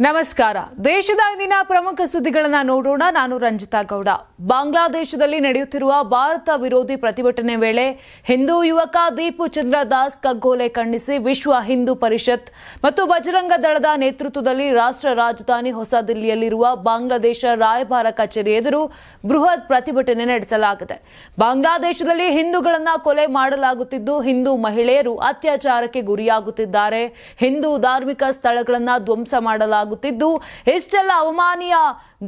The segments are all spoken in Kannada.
ನಮಸ್ಕಾರ. ದೇಶದ ಇಂದಿನ ಪ್ರಮುಖ ಸುದ್ದಿಗಳನ್ನು ನೋಡೋಣ. ನಾನು ರಂಜಿತಾ ಗೌಡ. ಬಾಂಗ್ಲಾದೇಶದಲ್ಲಿ ನಡೆಯುತ್ತಿರುವ ಭಾರತ ವಿರೋಧಿ ಪ್ರತಿಭಟನೆ ವೇಳೆ ಹಿಂದೂ ಯುವಕ ದೀಪು ಚಂದ್ರ ದಾಸ್ ಕಗ್ಗೋಲೆ ಖಂಡಿಸಿ ವಿಶ್ವ ಹಿಂದೂ ಪರಿಷತ್ ಮತ್ತು ಬಜರಂಗ ದಳದ ನೇತೃತ್ವದಲ್ಲಿ ರಾಷ್ಟ್ರ ರಾಜಧಾನಿ ಹೊಸ ದಿಲ್ಲಿಯಲ್ಲಿರುವ ಬಾಂಗ್ಲಾದೇಶ ರಾಯಭಾರ ಕಚೇರಿ ಎದುರು ಬೃಹತ್ ಪ್ರತಿಭಟನೆ ನಡೆಸಲಾಗಿದೆ. ಬಾಂಗ್ಲಾದೇಶದಲ್ಲಿ ಹಿಂದೂಗಳನ್ನು ಕೊಲೆ ಮಾಡಲಾಗುತ್ತಿದ್ದು, ಹಿಂದೂ ಮಹಿಳೆಯರು ಅತ್ಯಾಚಾರಕ್ಕೆ ಗುರಿಯಾಗುತ್ತಿದ್ದಾರೆ. ಹಿಂದೂ ಧಾರ್ಮಿಕ ಸ್ಥಳಗಳನ್ನ ಧ್ವಂಸ ಮಾಡಲಾಗುತ್ತಿದ್ದು ಇಷ್ಟೆಲ್ಲ ಅವಮಾನೀಯ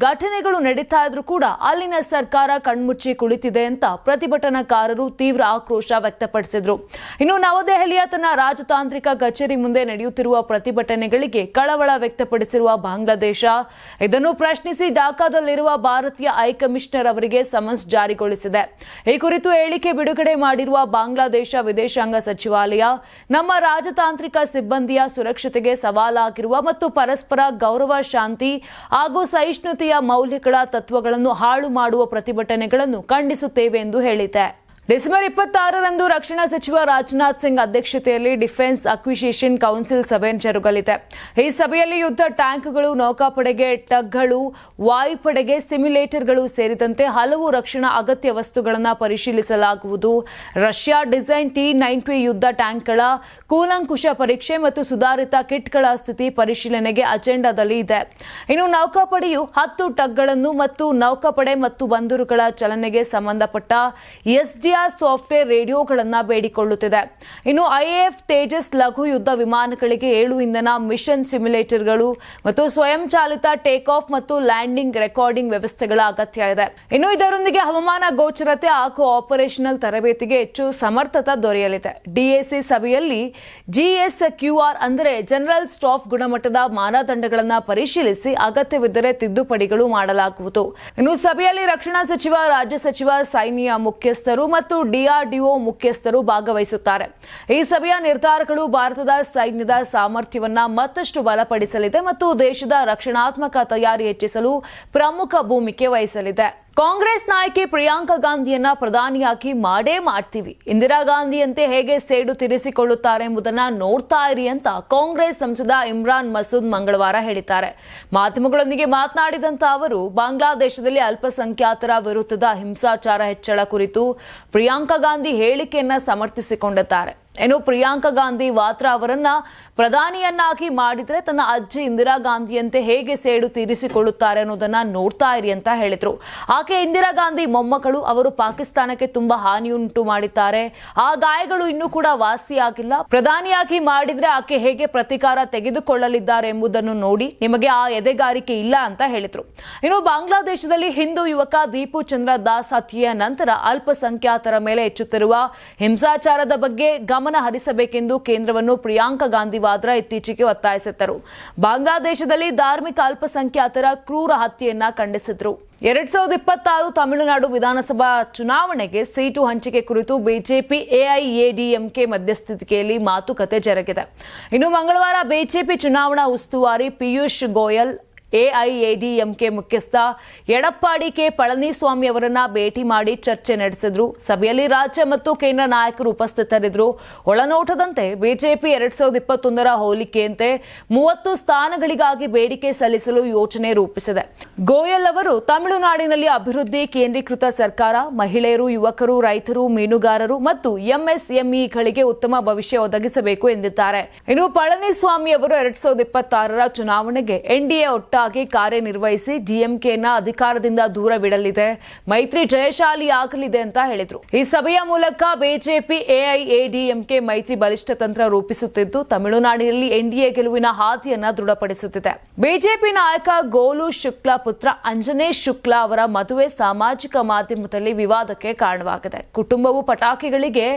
ಘಟನೆಗಳು ನಡೀತಾ ಇದ್ರು ಕೂಡ ಅಲ್ಲಿನ ಸರ್ಕಾರ ಕಣ್ಮುಚ್ಚಿ ಕುಳಿತಿದೆ ಅಂತ ಪ್ರತಿಭಟನಾಕಾರರು ತೀವ್ರ ಆಕ್ರೋಶ ವ್ಯಕ್ತಪಡಿಸಿದ್ರು. ಇನ್ನು ನವದೆಹಲಿಯ ತನ್ನ ರಾಜತಾಂತ್ರಿಕ ಕಚೇರಿ ಮುಂದೆ ನಡೆಯುತ್ತಿರುವ ಪ್ರತಿಭಟನೆಗಳಿಗೆ ಕಳವಳ ವ್ಯಕ್ತಪಡಿಸಿರುವ ಬಾಂಗ್ಲಾದೇಶ. ಇದನ್ನು ಪ್ರಶ್ನಿಸಿ ಢಾಕಾದಲ್ಲಿರುವ ಭಾರತೀಯ ಹೈಕಮಿಷನರ್ ಅವರಿಗೆ ಸಮನ್ಸ್ ಜಾರಿಗೊಳಿಸಿದೆ. ಈ ಕುರಿತು ಹೇಳಿಕೆ ಬಿಡುಗಡೆ ಮಾಡಿರುವ ಬಾಂಗ್ಲಾದೇಶ ವಿದೇಶಾಂಗ ಸಚಿವಾಲಯ, ನಮ್ಮ ರಾಜತಾಂತ್ರಿಕ ಸಿಬ್ಬಂದಿಯ ಸುರಕ್ಷತೆಗೆ ಸವಾಲಾಗಿರುವ ಮತ್ತು ಪರಸ್ಪರ ಗೌರವ ಶಾಂತಿ ಹಾಗೂ ಸಹಿಷ್ಣುತೆಯ ಮೌಲ್ಯಗಳ ತತ್ವಗಳನ್ನು ಹಾಳು ಮಾಡುವ ಪ್ರತಿಭಟನೆಗಳನ್ನು ಖಂಡಿಸುತ್ತೇವೆ ಎಂದು ಹೇಳಿದೆ. ಡಿಸೆಂಬರ್ ಇಪ್ಪತ್ತಾರರಂದು ರಕ್ಷಣಾ ಸಚಿವ ರಾಜನಾಥ್ ಸಿಂಗ್ ಅಧ್ಯಕ್ಷತೆಯಲ್ಲಿ ಡಿಫೆನ್ಸ್ ಅಕ್ವಿಶೇಷನ್ ಕೌನ್ಸಿಲ್ ಸಭೆ ಜರುಗಲಿದೆ. ಈ ಸಭೆಯಲ್ಲಿ ಯುದ್ಧ ಟ್ಯಾಂಕ್ಗಳು, ನೌಕಾಪಡೆಗೆ ಟಗ್ಗಳು, ವಾಯುಪಡೆಗೆ ಸಿಮ್ಯುಲೇಟರ್ಗಳು ಸೇರಿದಂತೆ ಹಲವು ರಕ್ಷಣಾ ಅಗತ್ಯ ವಸ್ತುಗಳನ್ನು ಪರಿಶೀಲಿಸಲಾಗುವುದು. ರಷ್ಯಾ ಡಿಸೈನ್ ಟಿ ನೈಂಟಿ ಯುದ್ಧ ಟ್ಯಾಂಕ್ಗಳ ಕೂಲಂಕುಷ ಪರೀಕ್ಷೆ ಮತ್ತು ಸುಧಾರಿತ ಕಿಟ್ಗಳ ಸ್ಥಿತಿ ಪರಿಶೀಲನೆಗೆ ಅಜೆಂಡಾದಲ್ಲಿ ಇದೆ. ಇನ್ನು ನೌಕಾಪಡೆಯು ಹತ್ತು ಟಗ್ಗಳನ್ನು ಮತ್ತು ನೌಕಾಪಡೆ ಮತ್ತು ಬಂದರುಗಳ ಚಲನೆಗೆ ಸಂಬಂಧಪಟ್ಟ ಎಸ್ಡಿಆರ್ ಸಾಫ್ಟ್ವೇರ್ ರೇಡಿಯೋಗಳನ್ನು ಬೇಡಿಕೊಳ್ಳುತ್ತಿದೆ. ಇನ್ನು ಐಎಎಫ್ ತೇಜಸ್ ಲಘು ಯುದ್ಧ ವಿಮಾನಗಳಿಗೆ ಏಳು ಇಂಧನ ಮಿಷನ್ ಸಿಮ್ಯುಲೇಟರ್ಗಳು ಮತ್ತು ಸ್ವಯಂ ಚಾಲಿತ ಟೇಕ್ ಆಫ್ ಮತ್ತು ಲ್ಯಾಂಡಿಂಗ್ ರೆಕಾರ್ಡಿಂಗ್ ವ್ಯವಸ್ಥೆಗಳ ಅಗತ್ಯ ಇದೆ. ಇನ್ನು ಇದರೊಂದಿಗೆ ಹವಾಮಾನ ಗೋಚರತೆ ಹಾಗೂ ಆಪರೇಷನಲ್ ತರಬೇತಿಗೆ ಹೆಚ್ಚು ಸಮರ್ಥತೆ ದೊರೆಯಲಿದೆ. ಡಿಎಸಿ ಸಭೆಯಲ್ಲಿ ಜಿಎಸ್ ಕ್ಯೂಆರ್ ಅಂದರೆ ಜನರಲ್ ಸ್ಟಾಫ್ ಗುಣಮಟ್ಟದ ಮಾನದಂಡಗಳನ್ನು ಪರಿಶೀಲಿಸಿ ಅಗತ್ಯವಿದ್ದರೆ ತಿದ್ದುಪಡಿಗಳು ಮಾಡಲಾಗುವುದು. ಇನ್ನು ಸಭೆಯಲ್ಲಿ ರಕ್ಷಣಾ ಸಚಿವ, ರಾಜ್ಯ ಸಚಿವ, ಸೈನ್ಯ ಮುಖ್ಯಸ್ಥರು ಡಿಆರ್ಡಿಒ ಮುಖ್ಯಸ್ಥರು ಭಾಗವಹಿಸುತ್ತಾರೆ. ಈ ಸಭೆಯ ನಿರ್ಧಾರಗಳು ಭಾರತದ ಸೈನ್ಯದ ಸಾಮರ್ಥ್ಯವನ್ನ ಮತ್ತಷ್ಟು ಬಲಪಡಿಸಲಿದೆ ಮತ್ತು ದೇಶದ ರಕ್ಷಣಾತ್ಮಕ ತಯಾರಿ ಹೆಚ್ಚಿಸಲು ಪ್ರಮುಖ ಭೂಮಿಕೆ ವಹಿಸಲಿದೆ. ಕಾಂಗ್ರೆಸ್ ನಾಯಕಿ ಪ್ರಿಯಾಂಕಾ ಗಾಂಧಿಯನ್ನ ಪ್ರಧಾನಿಯಾಗಿ ಮಾಡೇ ಮಾಡ್ತೀವಿ. ಇಂದಿರಾ ಗಾಂಧಿಯಂತೆ ಹೇಗೆ ಸೇಡು ತೀರಿಸಿಕೊಳ್ಳುತ್ತಾರೆ ಎಂಬುದನ್ನ ನೋಡ್ತಾ ಇರಿ ಅಂತ ಕಾಂಗ್ರೆಸ್ ಸಂಸದ ಇಮ್ರಾನ್ ಮಸೂದ್ ಮಂಗಳವಾರ ಹೇಳಿದ್ದಾರೆ. ಮಾಧ್ಯಮಗಳೊಂದಿಗೆ ಮಾತನಾಡಿದಂತ ಅವರು, ಬಾಂಗ್ಲಾದೇಶದಲ್ಲಿ ಅಲ್ಪಸಂಖ್ಯಾತರ ವಿರುದ್ಧದ ಹಿಂಸಾಚಾರ ಹೆಚ್ಚಳ ಕುರಿತು ಪ್ರಿಯಾಂಕಾ ಗಾಂಧಿ ಹೇಳಿಕೆಯನ್ನ ಸಮರ್ಥಿಸಿಕೊಂಡಿದ್ದಾರೆ. ಇನ್ನು ಪ್ರಿಯಾಂಕಾ ಗಾಂಧಿ ವಾದ್ರಾ ಅವರನ್ನ ಪ್ರಧಾನಿಯನ್ನಾಗಿ ಮಾಡಿದ್ರೆ ತನ್ನ ಅಜ್ಜಿ ಇಂದಿರಾ ಗಾಂಧಿಯಂತೆ ಹೇಗೆ ಸೇಡು ತೀರಿಸಿಕೊಳ್ಳುತ್ತಾರೆ ಅನ್ನೋದನ್ನ ನೋಡ್ತಾ ಇರಿ ಅಂತ ಹೇಳಿದ್ರು. ಆಕೆ ಇಂದಿರಾ ಗಾಂಧಿ ಮೊಮ್ಮಕ್ಕಳು ಅವರು ಪಾಕಿಸ್ತಾನಕ್ಕೆ ತುಂಬಾ ಹಾನಿಯುಂಟು ಮಾಡಿದ್ದಾರೆ. ಆ ಗಾಯಗಳು ಇನ್ನೂ ಕೂಡ ವಾಸಿಯಾಗಿಲ್ಲ. ಪ್ರಧಾನಿಯಾಗಿ ಮಾಡಿದ್ರೆ ಆಕೆ ಹೇಗೆ ಪ್ರತಿಕಾರ ತೆಗೆದುಕೊಳ್ಳಲಿದ್ದಾರೆ ಎಂಬುದನ್ನು ನೋಡಿ ನಿಮಗೆ ಆ ಎದೆಗಾರಿಕೆ ಇಲ್ಲ ಅಂತ ಹೇಳಿದ್ರು. ಇನ್ನು ಬಾಂಗ್ಲಾದೇಶದಲ್ಲಿ ಹಿಂದೂ ಯುವಕ ದೀಪು ಚಂದ್ರ ದಾಸ್ ಹತ್ಯೆಯ ನಂತರ ಅಲ್ಪಸಂಖ್ಯಾತರ ಮೇಲೆ ಹೆಚ್ಚುತ್ತಿರುವ ಹಿಂಸಾಚಾರದ ಬಗ್ಗೆ ಗಮನ ಹರಿಸಬೇಕೆಂದು ಕೇಂದ್ರವನ್ನು ಪ್ರಿಯಾಂಕಾ ಗಾಂಧಿ ವಾದ್ರಾ ಇತ್ತೀಚೆಗೆ ಒತ್ತಾಯಿಸಿದ್ದರು. ಬಾಂಗ್ಲಾದೇಶದಲ್ಲಿ ಧಾರ್ಮಿಕ ಅಲ್ಪಸಂಖ್ಯಾತರ ಕ್ರೂರ ಹತ್ಯೆಯನ್ನ ಖಂಡಿಸಿದ್ರು. ಎರಡ್ ಸಾವಿರದ ಇಪ್ಪತ್ತಾರು ತಮಿಳುನಾಡು ವಿಧಾನಸಭಾ ಚುನಾವಣೆಗೆ ಸೀಟು ಹಂಚಿಕೆ ಕುರಿತು ಬಿಜೆಪಿ ಎಐಎಡಿಎಂಕೆ ಮಧ್ಯಸ್ಥಿಕೆಯಲ್ಲಿ ಮಾತುಕತೆ ಜರುಗಿದೆ. ಇನ್ನು ಮಂಗಳವಾರ ಬಿಜೆಪಿ ಚುನಾವಣಾ ಉಸ್ತುವಾರಿ ಪಿಯೂಷ್ ಗೋಯಲ್ ಎಐಎಡಿಎಂಕೆ ಮುಖ್ಯಸ್ಥ ಎಡಪ್ಪಾಡಿ ಕೆ ಪಳನಿಸ್ವಾಮಿ ಅವರನ್ನ ಭೇಟಿ ಮಾಡಿ ಚರ್ಚೆ ನಡೆಸಿದ್ರು. ಸಭೆಯಲ್ಲಿ ರಾಜ್ಯ ಮತ್ತು ಕೇಂದ್ರ ನಾಯಕರು ಉಪಸ್ಥಿತರಿದ್ದರು ಒಳನೋಟದಂತೆ ಬಿಜೆಪಿ ಎರಡ್ ಸಾವಿರದ ಇಪ್ಪತ್ತೊಂದರ ಹೋಲಿಕೆಯಂತೆ ಮೂವತ್ತು ಸ್ಥಾನಗಳಿಗಾಗಿ ಬೇಡಿಕೆ ಸಲ್ಲಿಸಲು ಯೋಜನೆ ರೂಪಿಸಿದೆ. ಗೋಯಲ್ ಅವರು ತಮಿಳುನಾಡಿನಲ್ಲಿ ಅಭಿವೃದ್ಧಿ ಕೇಂದ್ರೀಕೃತ ಸರ್ಕಾರ, ಮಹಿಳೆಯರು, ಯುವಕರು, ರೈತರು, ಮೀನುಗಾರರು ಮತ್ತು ಎಂಎಸ್ಎಂಇಗಳಿಗೆ ಉತ್ತಮ ಭವಿಷ್ಯ ಒದಗಿಸಬೇಕು ಎಂದಿದ್ದಾರೆ. ಇನ್ನು ಪಳನಿಸ್ವಾಮಿ ಅವರು ಎರಡ್ ಸಾವಿರದ ಇಪ್ಪತ್ತಾರರ ಚುನಾವಣೆಗೆ ಎನ್ಡಿಎ ಒಟ್ಟಾಗಿ ಕಾರ್ಯನಿರ್ವಹಿಸಿ ಡಿಎಂಕೆನ ಅಧಿಕಾರದಿಂದ ದೂರವಿಡಲಿದೆ. ಮೈತ್ರಿ ಜಯಶಾಲಿ ಆಗಲಿದೆ ಅಂತ ಹೇಳಿದ್ರು. ಈ ಸಭೆಯ ಮೂಲಕ ಬಿಜೆಪಿ ಎಐಎಡಿಎಂಕೆ ಮೈತ್ರಿ ಬಲಿಷ್ಠ ತಂತ್ರ ರೂಪಿಸುತ್ತಿದ್ದು, ತಮಿಳುನಾಡಿನಲ್ಲಿ ಎನ್ಡಿಎ ಗೆಲುವಿನ ಹಾದಿಯನ್ನ ದೃಢಪಡಿಸುತ್ತಿದೆ. ಬಿಜೆಪಿ ನಾಯಕ ಗೋಲು ಶುಕ್ಲಾ ಪುತ್ರ ಅಂಜನೇಶ್ ಶುಕ್ಲಾ ಅವರ ಮದುವೆ ಸಾಮಾಜಿಕ ಮಾಧ್ಯಮದಲ್ಲಿ ವಿವಾದಕ್ಕೆ ಕಾರಣವಾಗಿದೆ. ಕುಟುಂಬವು ಪಟಾಕಿಗಳಿಗೆ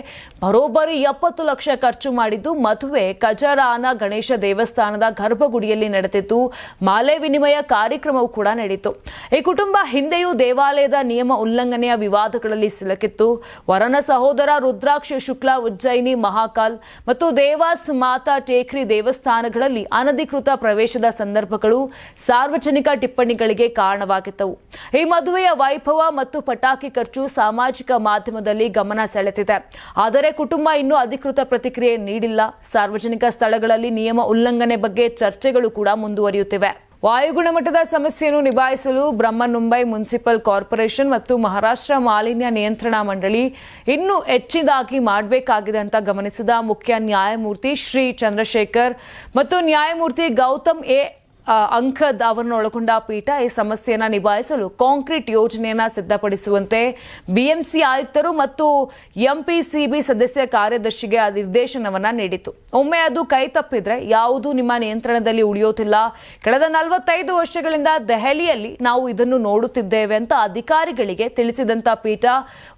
ಬರೋಬ್ಬರಿ ಎಪ್ಪತ್ತು ಲಕ್ಷ ಖರ್ಚು ಮಾಡಿದ್ದು, ಮದುವೆ ಕಜರಾನ ಗಣೇಶ ದೇವಸ್ಥಾನದ ಗರ್ಭಗುಡಿಯಲ್ಲಿ ನಡೆದಿದ್ದು ಮಾಲೆ ವಿನಿಮಯ ಕಾರ್ಯಕ್ರಮವೂ ಕೂಡ ನಡೆಯಿತು. ಈ ಕುಟುಂಬ ಹಿಂದೆಯೂ ದೇವಾಲಯದ ನಿಯಮ ಉಲ್ಲಂಘನೆಯ ವಿವಾದಗಳಲ್ಲಿ ಸಿಲುಕಿತ್ತು. ವರನ ಸಹೋದರ ರುದ್ರಾಕ್ಷ ಶುಕ್ಲಾ ಉಜ್ಜಯಿನಿ ಮಹಾಕಾಲ್ ಮತ್ತು ದೇವಾಸ್ ಮಾತಾ ಟೇಕ್ರಿ ದೇವಸ್ಥಾನಗಳಲ್ಲಿ ಅನಧಿಕೃತ ಪ್ರವೇಶದ ಸಂದರ್ಭಗಳು ಸಾರ್ವಜನಿಕ ಟಿಪ್ಪಣಿಗಳಿಗೆ ಕಾರಣವಾಗಿದ್ದವು. ಈ ಮದುವೆಯ ವೈಭವ ಮತ್ತು ಪಟಾಕಿ ಖರ್ಚು ಸಾಮಾಜಿಕ ಮಾಧ್ಯಮದಲ್ಲಿ ಗಮನ ಸೆಳೆತಿದೆ ಆದರೆ ಕುಟುಂಬ ಇನ್ನೂ ಅಧಿಕೃತ ಪ್ರತಿಕ್ರಿಯೆ ನೀಡಿಲ್ಲ. ಸಾರ್ವಜನಿಕ ಸ್ಥಳಗಳಲ್ಲಿ ನಿಯಮ ಉಲ್ಲಂಘನೆ ಬಗ್ಗೆ ಚರ್ಚೆಗಳು ಕೂಡ ಮುಂದುವರಿಯುತ್ತಿವೆ. ವಾಯುಗುಣಮಟ್ಟದ ಸಮಸ್ಯೆಯನ್ನು ನಿಭಾಯಿಸಲು ಬ್ರಹ್ಮನುಂಬೈ ಮುನ್ಸಿಪಲ್ ಕಾರ್ಪೊರೇಷನ್ ಮತ್ತು ಮಹಾರಾಷ್ಟ್ರ ಮಾಲಿನ್ಯ ನಿಯಂತ್ರಣ ಮಂಡಳಿ ಇನ್ನೂ ಹೆಚ್ಚಿದಾಗಿ ಮಾಡಬೇಕಾಗಿದೆ ಅಂತ ಗಮನಿಸಿದ ಮುಖ್ಯ ನ್ಯಾಯಮೂರ್ತಿ ಶ್ರೀ ಚಂದ್ರಶೇಖರ್ ಮತ್ತು ನ್ಯಾಯಮೂರ್ತಿ ಗೌತಮ್ ಎ ಅಂಕದ್ ಅವರನ್ನು ಒಳಗೊಂಡ ಪೀಠ ಈ ಸಮಸ್ಯೆಯನ್ನು ನಿಭಾಯಿಸಲು ಕಾಂಕ್ರೀಟ್ ಯೋಜನೆಯನ್ನು ಸಿದ್ಧಪಡಿಸುವಂತೆ ಬಿಎಂಸಿ ಆಯುಕ್ತರು ಮತ್ತು ಎಂಪಿಸಿಬಿ ಸದಸ್ಯ ಕಾರ್ಯದರ್ಶಿಗೆ ಆ ನಿರ್ದೇಶನವನ್ನು ನೀಡಿತು ಒಮ್ಮೆ ಅದು ಕೈ ತಪ್ಪಿದ್ರೆ ಯಾವುದೂ ನಿಮ್ಮ ನಿಯಂತ್ರಣದಲ್ಲಿ ಉಳಿಯೋದಿಲ್ಲ. ಕಳೆದ ನಲವತ್ತೈದು ವರ್ಷಗಳಿಂದ ದೆಹಲಿಯಲ್ಲಿ ನಾವು ಇದನ್ನು ನೋಡುತ್ತಿದ್ದೇವೆ ಅಂತ ಅಧಿಕಾರಿಗಳಿಗೆ ತಿಳಿಸಿದಂತ ಪೀಠ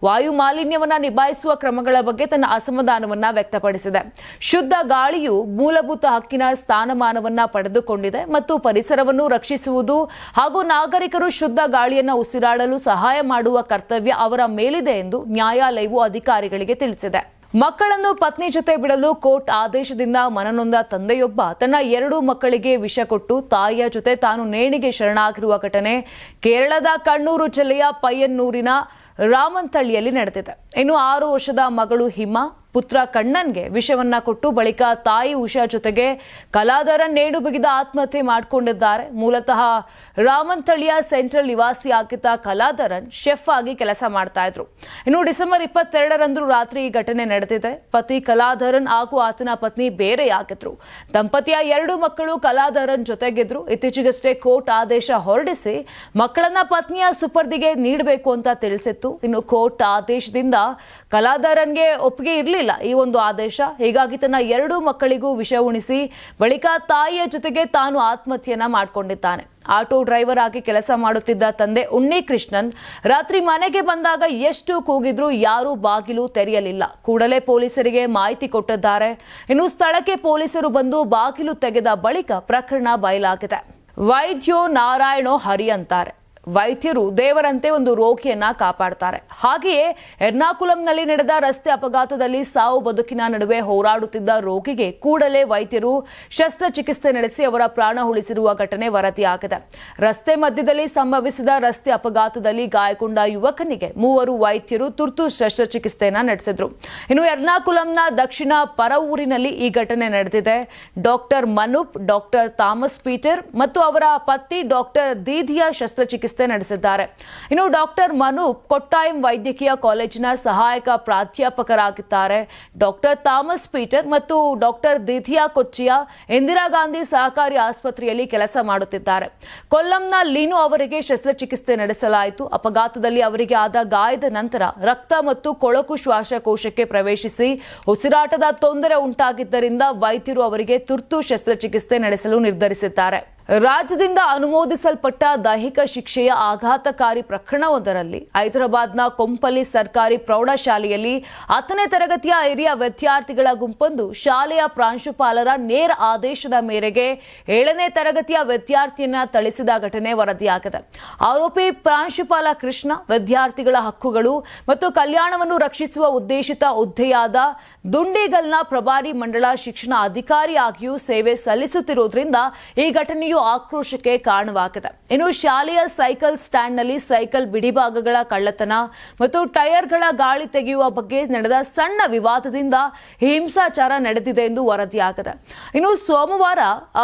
ವಾಯು ಮಾಲಿನ್ಯವನ್ನು ನಿಭಾಯಿಸುವ ಕ್ರಮಗಳ ಬಗ್ಗೆ ತನ್ನ ಅಸಮಾಧಾನವನ್ನು ವ್ಯಕ್ತಪಡಿಸಿದೆ. ಶುದ್ಧ ಗಾಳಿಯು ಮೂಲಭೂತ ಹಕ್ಕಿನ ಸ್ಥಾನಮಾನವನ್ನು ಪಡೆದುಕೊಂಡಿದೆ ಮತ್ತು ಪರಿಸರವನ್ನು ರಕ್ಷಿಸುವುದು ಹಾಗೂ ನಾಗರಿಕರು ಶುದ್ಧ ಗಾಳಿಯನ್ನು ಉಸಿರಾಡಲು ಸಹಾಯ ಮಾಡುವ ಕರ್ತವ್ಯ ಅವರ ಮೇಲಿದೆ ಎಂದು ನ್ಯಾಯಾಲಯವು ಅಧಿಕಾರಿಗಳಿಗೆ ತಿಳಿಸಿದೆ. ಮಕ್ಕಳನ್ನು ಪತ್ನಿ ಜೊತೆ ಬಿಡಲು ಕೋರ್ಟ್ ಆದೇಶದಿಂದ ಮನನೊಂದ ತಂದೆಯೊಬ್ಬ ತನ್ನ ಎರಡು ಮಕ್ಕಳಿಗೆ ವಿಷ ಕೊಟ್ಟು ತಾಯಿಯ ಜೊತೆ ತಾನು ನೇಣಿಗೆ ಶರಣಾಗಿರುವ ಘಟನೆ ಕೇರಳದ ಕಣ್ಣೂರು ಜಿಲ್ಲೆಯ ಪಯ್ಯನ್ನೂರಿನ ರಾಮಂತಳ್ಳಿಯಲ್ಲಿ ನಡೆದಿದೆ. ಇನ್ನು ಆರು ವರ್ಷದ ಮಗಳು ಹಿಮ ಪುತ್ರ ಕಣ್ಣನ್ಗೆ ವಿಷವನ್ನ ಕೊಟ್ಟು ಬಳಿಕ ತಾಯಿ ಉಷಾ ಜೊತೆಗೆ ಕಲಾದರ ನೇಣು ಬಿಗಿದ ಆತ್ಮಹತ್ಯೆ ಮಾಡಿಕೊಂಡಿದ್ದಾರೆ. ಮೂಲತಃ ರಾಮಂಥಳಿಯ ಸೆಂಟ್ರಲ್ ನಿವಾಸಿ ಆಗಿದ್ದ ಕಲಾದರನ್ ಶೆಫ್ ಆಗಿ ಕೆಲಸ ಮಾಡ್ತಾ ಇದ್ರು. ಇನ್ನು ಡಿಸೆಂಬರ್ ಇಪ್ಪತ್ತೆರಡರಂದು ರಾತ್ರಿ ಈ ಘಟನೆ ನಡೆದಿದೆ. ಪತಿ ಕಲಾಧರನ್ ಹಾಗೂ ಆತನ ಪತ್ನಿ ಬೇರೆಯಾಗಿದ್ರು ದಂಪತಿಯ ಎರಡು ಮಕ್ಕಳು ಕಲಾಧರನ್ ಜೊತೆಗಿದ್ರು. ಇತ್ತೀಚೆಗಷ್ಟೇ ಕೋರ್ಟ್ ಆದೇಶ ಹೊರಡಿಸಿ ಮಕ್ಕಳನ್ನ ಪತ್ನಿಯ ಸುಪರ್ದಿಗೆ ನೀಡಬೇಕು ಅಂತ ತಿಳಿಸಿತ್ತು. ಇನ್ನು ಕೋರ್ಟ್ ಆದೇಶದಿಂದ ಕಲಾಧರನ್ಗೆ ಒಪ್ಪಿಗೆ ಇರಲಿಲ್ಲ. ಈ ಒಂದು ಆದೇಶ ಹೀಗಾಗಿ ತನ್ನ ಎರಡೂ ಮಕ್ಕಳಿಗೂ ವಿಷ ಉಣಿಸಿ ಬಳಿಕ ತಾಯಿಯ ಜೊತೆಗೆ ತಾನು ಆತ್ಮಹತ್ಯೆಯನ್ನ ಮಾಡಿಕೊಂಡಿದ್ದಾನೆ. ಆಟೋ ಡ್ರೈವರ್ ಆಗಿ ಕೆಲಸ ಮಾಡುತ್ತಿದ್ದ ತಂದೆ ಉಣ್ಣಿ ಕೃಷ್ಣನ್ ರಾತ್ರಿ ಮನೆಗೆ ಬಂದಾಗ ಎಷ್ಟು ಕೂಗಿದ್ರೂ ಯಾರು ಬಾಗಿಲು ತೆರೆಯಲಿಲ್ಲ. ಕೂಡಲೇ ಪೊಲೀಸರಿಗೆ ಮಾಹಿತಿ ಕೊಟ್ಟಿದ್ದಾರೆ. ಇನ್ನು ಸ್ಥಳಕ್ಕೆ ಪೊಲೀಸರು ಬಂದು ಬಾಗಿಲು ತೆಗೆದ ಬಳಿಕ ಪ್ರಕರಣ ಬಯಲಾಗಿದೆ. ವೈದ್ಯೋ ನಾರಾಯಣೋ ಹರಿ ಅಂತಾರೆ. ವೈದ್ಯರು ದೇವರಂತೆ ಒಂದು ರೋಗಿಯನ್ನ ಕಾಪಾಡ್ತಾರೆ. ಹಾಗೆಯೇ ಎರ್ನಾಕುಲಂನಲ್ಲಿ ನಡೆದ ರಸ್ತೆ ಅಪಘಾತದಲ್ಲಿ ಸಾವು ಬದುಕಿನ ನಡುವೆ ಹೋರಾಡುತ್ತಿದ್ದ ರೋಗಿಗೆ ಕೂಡಲೇ ವೈದ್ಯರು ಶಸ್ತ್ರಚಿಕಿತ್ಸೆ ನಡೆಸಿ ಅವರ ಪ್ರಾಣ ಉಳಿಸಿರುವ ಘಟನೆ ವರದಿಯಾಗಿದೆ ರಸ್ತೆ ಮಧ್ಯದಲ್ಲಿ ಸಂಭವಿಸಿದ ರಸ್ತೆ ಅಪಘಾತದಲ್ಲಿ ಗಾಯಗೊಂಡ ಯುವಕನಿಗೆ ಮೂವರು ವೈದ್ಯರು ತುರ್ತು ಶಸ್ತ್ರಚಿಕಿತ್ಸೆಯನ್ನ ನಡೆಸಿದ್ರು. ಇನ್ನು ಎರ್ನಾಕುಲಂನ ದಕ್ಷಿಣ ಪರವೂರಿನಲ್ಲಿ ಈ ಘಟನೆ ನಡೆದಿದೆ. Doctor Manoop, doctor Thomas Peter ಮತ್ತು ಅವರ ಪತ್ನಿ ಡಾಕ್ಟರ್ ದೀದಿಯ ಶಸ್ತ್ರಚಿಕಿತ್ಸೆ ನಡೆಸಿದ್ದಾರೆ. ಇನ್ನು ಡಾಕ್ಟರ್ ಮನು ಕೊಟ್ಟಾಯಂ ವೈದ್ಯಕೀಯ ಕಾಲೇಜಿನ ಸಹಾಯಕ ಪ್ರಾಧ್ಯಾಪಕರಾಗಿದ್ದಾರೆ. ಡಾಕ್ಟರ್ ಥಾಮಸ್ ಪೀಟರ್ ಮತ್ತು ಡಾಕ್ಟರ್ ದಿಥಿಯಾ ಕೊಚ್ಚಿಯ ಇಂದಿರಾ ಗಾಂಧಿ ಸಹಕಾರಿ ಆಸ್ಪತ್ರೆಯಲ್ಲಿ ಕೆಲಸ ಮಾಡುತ್ತಿದ್ದಾರೆ. ಕೊಲ್ಲಂನ ಲೀನು ಅವರಿಗೆ ಶಸ್ತ್ರಚಿಕಿತ್ಸೆ ನಡೆಸಲಾಯಿತು. ಅಪಘಾತದಲ್ಲಿ ಅವರಿಗೆ ಆದ ಗಾಯದ ನಂತರ ರಕ್ತ ಮತ್ತು ಕೊಳಕು ಶ್ವಾಸಕೋಶಕ್ಕೆ ಪ್ರವೇಶಿಸಿ ಉಸಿರಾಟದ ತೊಂದರೆ ಉಂಟಾಗಿದ್ದರಿಂದ ವೈದ್ಯರು ಅವರಿಗೆ ತುರ್ತು ಶಸ್ತ್ರಚಿಕಿತ್ಸೆ ನಡೆಸಲು ನಿರ್ಧರಿಸಿದ್ದಾರೆ. ರಾಜ್ಯದಿಂದ ಅನುಮೋದಿಸಲ್ಪಟ್ಟ ದೈಹಿಕ ಶಿಕ್ಷೆಯ ಆಘಾತಕಾರಿ ಪ್ರಕರಣವೊಂದರಲ್ಲಿ ಹೈದರಾಬಾದ್ನ ಕೊಂಪಲ್ಲಿ ಸರ್ಕಾರಿ ಪ್ರೌಢಶಾಲೆಯಲ್ಲಿ ಹತ್ತನೇ ತರಗತಿಯ ಹಿರಿಯ ವಿದ್ಯಾರ್ಥಿಗಳ ಗುಂಪೊಂದು ಶಾಲೆಯ ಪ್ರಾಂಶುಪಾಲರ ನೇರ ಆದೇಶದ ಮೇರೆಗೆ ಏಳನೇ ತರಗತಿಯ ವಿದ್ಯಾರ್ಥಿಯನ್ನ ಥಳಿಸಿದ ಘಟನೆ ವರದಿಯಾಗಿದೆ. ಆರೋಪಿ ಪ್ರಾಂಶುಪಾಲ ಕೃಷ್ಣ, ವಿದ್ಯಾರ್ಥಿಗಳ ಹಕ್ಕುಗಳು ಮತ್ತು ಕಲ್ಯಾಣವನ್ನು ರಕ್ಷಿಸುವ ಉದ್ದೇಶಿತ ಹುದ್ದೆಯಾದ ದುಂಡಿಗಲ್ನ ಪ್ರಭಾರಿ ಮಂಡಳ ಶಿಕ್ಷಣ ಅಧಿಕಾರಿಯಾಗಿಯೂ ಸೇವೆ ಸಲ್ಲಿಸುತ್ತಿರುವುದರಿಂದ ಈ ಘಟನೆಯು ಆಕ್ರೋಶಕ್ಕೆ ಕಾರಣವಾಗಿದೆ. ಇನ್ನು ಶಾಲೆಯ ಸೈಕಲ್ ಸ್ಟ್ಯಾಂಡ್ನಲ್ಲಿ ಸೈಕಲ್ ಬಿಡಿಭಾಗಗಳ ಕಳ್ಳತನ ಮತ್ತು ಟೈರ್ಗಳ ಗಾಳಿ ತೆಗೆಯುವ ಬಗ್ಗೆ ನಡೆದ ಸಣ್ಣ ವಿವಾದದಿಂದ ಹಿಂಸಾಚಾರ ನಡೆದಿದೆ ಎಂದು ವರದಿಯಾಗಿದೆ. ಇನ್ನು ಸೋಮವಾರ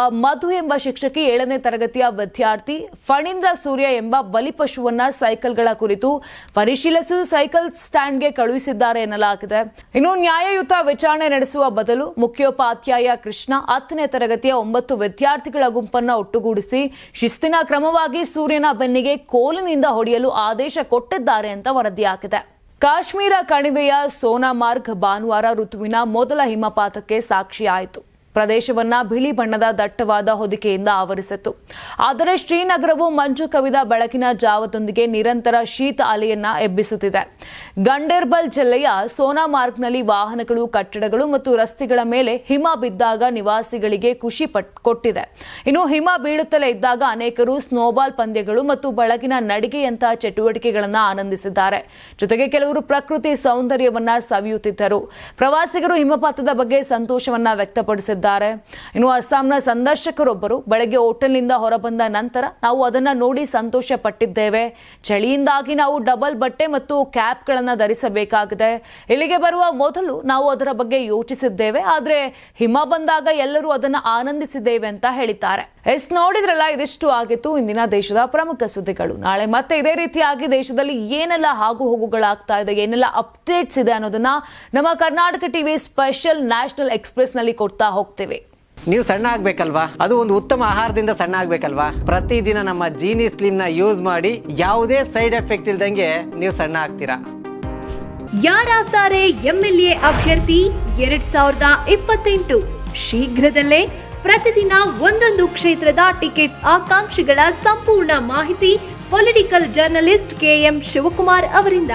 ಮಧು ಎಂಬ ಶಿಕ್ಷಕಿ ಏಳನೇ ತರಗತಿಯ ವಿದ್ಯಾರ್ಥಿ ಫಣೀಂದ್ರ ಸೂರ್ಯ ಎಂಬ ಬಲಿಪಶುವನ್ನ ಸೈಕಲ್ಗಳ ಕುರಿತು ಪರಿಶೀಲಿಸಲು ಸೈಕಲ್ ಸ್ಟ್ಯಾಂಡ್ಗೆ ಕಳುಹಿಸಿದ್ದಾರೆ ಎನ್ನಲಾಗಿದೆ. ಇನ್ನು ನ್ಯಾಯಯುತ ವಿಚಾರಣೆ ನಡೆಸುವ ಬದಲು ಮುಖ್ಯೋಪಾಧ್ಯಾಯ ಕೃಷ್ಣ ಹತ್ತನೇ ತರಗತಿಯ ಒಂಬತ್ತು ವಿದ್ಯಾರ್ಥಿಗಳ ಗುಂಪನ್ನ ಒಟ್ಟುಗೂಡಿಸಿ ಶಿಸ್ತಿನ ಕ್ರಮವಾಗಿ ಸೂರ್ಯನ ಬೆನ್ನಿಗೆ ಕೋಲಿನಿಂದ ಹೊಡೆಯಲು ಆದೇಶ ಕೊಟ್ಟಿದ್ದಾರೆ ಅಂತ ವರದಿಯಾಗಿದೆ ಕಾಶ್ಮೀರ ಕಣಿವೆಯ ಸೋನಾಮಾರ್ಗ್ ಭಾನುವಾರ ಋತುವಿನ ಮೊದಲ ಹಿಮಪಾತಕ್ಕೆ ಸಾಕ್ಷಿಯಾಯಿತು. ಪ್ರದೇಶವನ್ನ ಬಿಳಿ ಬಣ್ಣದ ದಟ್ಟವಾದ ಹೊದಿಕೆಯಿಂದ ಆವರಿಸಿತ್ತು. ಆದರೆ ಶ್ರೀನಗರವು ಮಂಜು ಕವಿದ ಬೆಳಕಿನ ಜಾವದೊಂದಿಗೆ ನಿರಂತರ ಶೀತ ಅಲೆಯನ್ನ ಎಬ್ಬಿಸುತ್ತಿದೆ. ಗಂಡೇರ್ಬಲ್ ಜಿಲ್ಲೆಯ ಸೋನಾಮಾರ್ಗ್ನಲ್ಲಿ ವಾಹನಗಳು, ಕಟ್ಟಡಗಳು ಮತ್ತು ರಸ್ತೆಗಳ ಮೇಲೆ ಹಿಮ ಬಿದ್ದಾಗ ನಿವಾಸಿಗಳಿಗೆ ಖುಷಿ ಕೊಟ್ಟಿದೆ. ಇನ್ನು ಹಿಮ ಬೀಳುತ್ತಲೇ ಇದ್ದಾಗ ಅನೇಕರು ಸ್ನೋಬಾಲ್ ಪಂದ್ಯಗಳು ಮತ್ತು ಬೆಳಗಿನ ನಡಿಗೆಯಂತಹ ಚಟುವಟಿಕೆಗಳನ್ನು ಆನಂದಿಸಿದ್ದಾರೆ. ಜೊತೆಗೆ ಕೆಲವರು ಪ್ರಕೃತಿ ಸೌಂದರ್ಯವನ್ನ ಸವಿಯುತ್ತಿದ್ದರು. ಪ್ರವಾಸಿಗರು ಹಿಮಪಾತದ ಬಗ್ಗೆ ಸಂತೋಷವನ್ನ ವ್ಯಕ್ತಪಡಿಸಿದ್ದಾರೆ. ಇನ್ನು ಅಸ್ಸಾಂನ ಸಂದರ್ಶಕರೊಬ್ಬರು ಬೆಳಗ್ಗೆ ಹೋಟೆಲ್ನಿಂದ ಹೊರಬಂದ ನಂತರ ನಾವು ಅದನ್ನ ನೋಡಿ ಸಂತೋಷ ಪಟ್ಟಿದ್ದೇವೆ ಚಳಿಯಿಂದಾಗಿ ನಾವು ಡಬಲ್ ಬಟ್ಟೆ ಮತ್ತು ಕ್ಯಾಪ್ಗಳನ್ನು ಧರಿಸಬೇಕಾಗಿದೆ. ಇಲ್ಲಿಗೆ ಬರುವ ಮೊದಲು ನಾವು ಅದರ ಬಗ್ಗೆ ಯೋಚಿಸಿದ್ದೇವೆ. ಆದ್ರೆ ಹಿಮ ಬಂದಾಗ ಎಲ್ಲರೂ ಅದನ್ನ ಆನಂದಿಸಿದ್ದೇವೆ ಅಂತ ಹೇಳಿದ್ದಾರೆ. ಎಸ್ ನೋಡಿದ್ರಲ್ಲ, ಇದಿಷ್ಟು ಆಗಿತ್ತು. ಇಂದಿನ ದೇಶದ ಪ್ರಮುಖ ಸುದ್ದಿಗಳು. ನಾಳೆ ಮತ್ತೆ ಇದೇ ರೀತಿಯಾಗಿ ದೇಶದಲ್ಲಿ ಏನೆಲ್ಲ ಆಗು ಹೋಗುಗಳಾಗ್ತಾ ಇದೆ, ಏನೆಲ್ಲ ಅಪ್ಡೇಟ್ಸ್ ಇದೆ ಅನ್ನೋದನ್ನ ನಮ್ಮ ಕರ್ನಾಟಕ ಟಿವಿ ಸ್ಪೆಷಲ್ ನ್ಯಾಷನಲ್ ಎಕ್ಸ್ಪ್ರೆಸ್ನಲ್ಲಿ ಕೊಡ್ತಾ ಹೋಗ್ತೀವಿ. ನೀವು ಸಣ್ಣ ಆಗ್ಬೇಕಲ್ವಾ? ಅದು ಒಂದು ಉತ್ತಮ ಆಹಾರದಿಂದ ಸಣ್ಣ ಆಗ್ಬೇಕಲ್ವಾ? ಪ್ರತಿದಿನ ನಮ್ಮ ಜೀನಿ ಸ್ಲಿಮ್ನ ಯೂಸ್ ಮಾಡಿ ಯಾವುದೇ ಸೈಡ್ ಎಫೆಕ್ಟ್ ಇಲ್ದಂಗೆ ನೀವು ಸಣ್ಣ ಆಗ್ತೀರಾ? ಯಾರಾಗ್ತಾರೆ ಎಂಎಲ್ಎ ಅಭ್ಯರ್ಥಿ ಎರಡ್ ಸಾವಿರದ ಇಪ್ಪತ್ತೆಂಟು. ಶೀಘ್ರದಲ್ಲೇ ಪ್ರತಿದಿನ ಒಂದೊಂದು ಕ್ಷೇತ್ರದ ಟಿಕೆಟ್ ಆಕಾಂಕ್ಷಿಗಳ ಸಂಪೂರ್ಣ ಮಾಹಿತಿ ಪೊಲಿಟಿಕಲ್ ಜರ್ನಲಿಸ್ಟ್ ಕೆಎಂ ಶಿವಕುಮಾರ್ ಅವರಿಂದ.